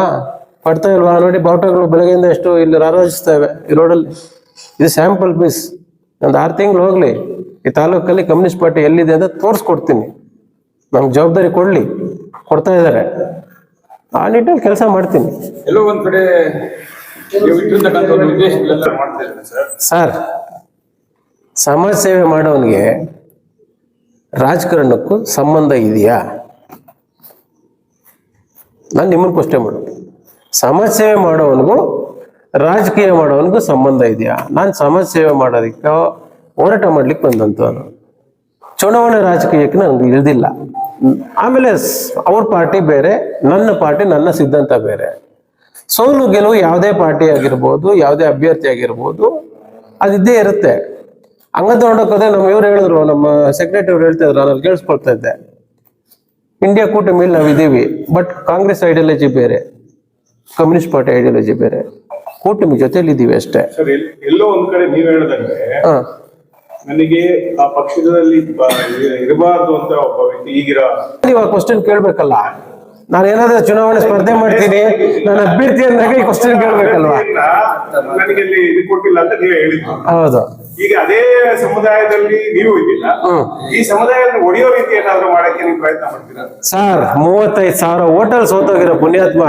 Speaker 2: ಪಡ್ತಾ ಇಲ್ವಾ? ನೋಡಿ, ಬಾವುಟಗಳು ಬೆಳಗ್ಗೆಯಿಂದ ಎಷ್ಟು ಇಲ್ಲಿ ರಾರಾಜಿಸ್ತವೆ ಈ ರೋಡಲ್ಲಿ ಇದು ಸ್ಯಾಂಪಲ್ ಪೀಸ್ ಒಂದು ಆರು ತಿಂಗಳು ಹೋಗ್ಲಿ. ಈ ತಾಲೂಕಲ್ಲಿ ಕಮ್ಯುನಿಸ್ಟ್ ಪಾರ್ಟಿ ಎಲ್ಲಿದೆ ಅಂತ ತೋರಿಸ್ಕೊಡ್ತೀನಿ. ನಮ್ಗೆ ಜವಾಬ್ದಾರಿ ಕೊಡ್ಲಿ. ಕೊಡ್ತಾ ಇದ್ದಾರೆ ಆ ನಿಟ್ಟಲ್ಲಿ ಕೆಲಸ ಮಾಡ್ತೀನಿ.
Speaker 4: ಎಲ್ಲೋ ಒಂದ್ ಕಡೆ
Speaker 3: ಸರ್.
Speaker 2: ಸಮಾಜ ಸೇವೆ ಮಾಡೋನಿಗೆ ರಾಜಕಾರಣಕ್ಕೂ ಸಂಬಂಧ ಇದೆಯಾ? ನಾನು ನಿಮ್ಮನ್ನು ಪ್ರಶ್ನೆ ಮಾಡು ಸಮಾಜ ಸೇವೆ ಮಾಡೋವನಿಗೂ ರಾಜಕೀಯ ಮಾಡೋವನಿಗೂ ಸಂಬಂಧ ಇದೆಯಾ? ನಾನು ಸಮಾಜ ಸೇವೆ ಮಾಡೋದಕ್ಕೆ ಹೋರಾಟ ಮಾಡ್ಲಿಕ್ಕೆ ಬಂದಂತವನು ಚುನಾವಣೆ ರಾಜಕೀಯಕ್ಕೆ ನನಗೆ ಇಳಿದಿಲ್ಲ ಆಮೇಲೆ ಅವ್ರ ಪಾರ್ಟಿ ಬೇರೆ ನನ್ನ ಪಾರ್ಟಿ ನನ್ನ ಸಿದ್ಧಾಂತ ಬೇರೆ. ಸೋಲು ಗೆಲುವು ಯಾವುದೇ ಪಾರ್ಟಿ ಆಗಿರ್ಬೋದು ಯಾವುದೇ ಅಭ್ಯರ್ಥಿ ಆಗಿರ್ಬೋದು ಅದಿದ್ದೇ ಇರುತ್ತೆ. ಹಂಗ ತಗೊಂಡೋಗ್ರೆ ನಮ್ಮ ಇವ್ರು ಹೇಳಿದ್ರು ನಮ್ಮ ಸೆಕ್ರೆಟರಿ ಅವ್ರು ಹೇಳ್ತಾ ಇದ್ರು ನಾನು ಕೇಳಿಸ್ಕೊಳ್ತಾ ಇದ್ದೆ. ಇಂಡಿಯಾ ಕೂಟಮಿಲ್ ನಾವು ಇದ್ದೀವಿ ಬಟ್ ಕಾಂಗ್ರೆಸ್ ಐಡಿಯಾಲಜಿ ಬೇರೆ ಕಮ್ಯುನಿಸ್ಟ್ ಪಾರ್ಟಿ ಐಡಿಯಾಲಜಿ ಬೇರೆ. ಕೂಟಮಿ ಜೊತೆಲಿ ಇದ್ದೀವಿ ಅಷ್ಟೇ.
Speaker 3: ಎಲ್ಲೋ ಒಂದ್ ಕಡೆ ನೀವ್ ಹೇಳ್ದಂಗೆ
Speaker 2: ಹಾ.
Speaker 3: ನನಗೆ ಆ ಪಕ್ಷದಲ್ಲಿ ಇರಬಾರ್ದು ಅಂತ ಒಬ್ಬ ವ್ಯಕ್ತಿ ಈಗಿರೋ
Speaker 2: ಇವಾಗ ಕ್ವಶನ್ ಕೇಳ್ಬೇಕಲ್ಲ? ನಾನು ಏನಾದ್ರೂ ಚುನಾವಣೆ ಸ್ಪರ್ಧೆ ಮಾಡ್ತೀನಿ ನಾನು ಅಭ್ಯರ್ಥಿ ಅಂದಾಗ ಈ ಕ್ವಶನ್ ಕೇಳ್ಬೇಕಲ್ವಾ
Speaker 3: ನನಗೆ ಅಲ್ಲಿ ಇದು ಕೊಟ್ಟಿಲ್ಲ ಅಂತ ನೀವು ಹೇಳಿದ್ರು
Speaker 2: ಹೌದು.
Speaker 3: ಈಗ ಅದೇ ಸಮುದಾಯದಲ್ಲಿ ನೀವು ಇದ್ದಿಲ್ಲ
Speaker 2: ಹ್ಮ್.
Speaker 3: ಈ ಸಮುದಾಯವನ್ನು ಒಡೆಯೋ ರೀತಿ ಏನಾದ್ರೂ ಮಾಡಕ್ಕೆ ನೀವು ಪ್ರಯತ್ನ ಮಾಡ್ತೀರಾ?
Speaker 2: ಸರ್ ಮೂವತ್ತೈದು ಸಾವಿರ ಹೋಟೆಲ್ ಸೋತೋಗಿರೋ ಪುಣ್ಯಾತ್ಮ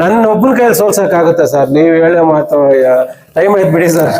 Speaker 2: ನನ್ನ ಒಬ್ಬನ ಕೈಯಲ್ಲಿ ಸೋಲ್ಸಕ್ಕಾಗುತ್ತೆ ಸರ್? ನೀವು ಹೇಳೋ ಮಾತು ಟೈಮ್ ಆಯ್ತು ಬಿಡಿ ಸರ್.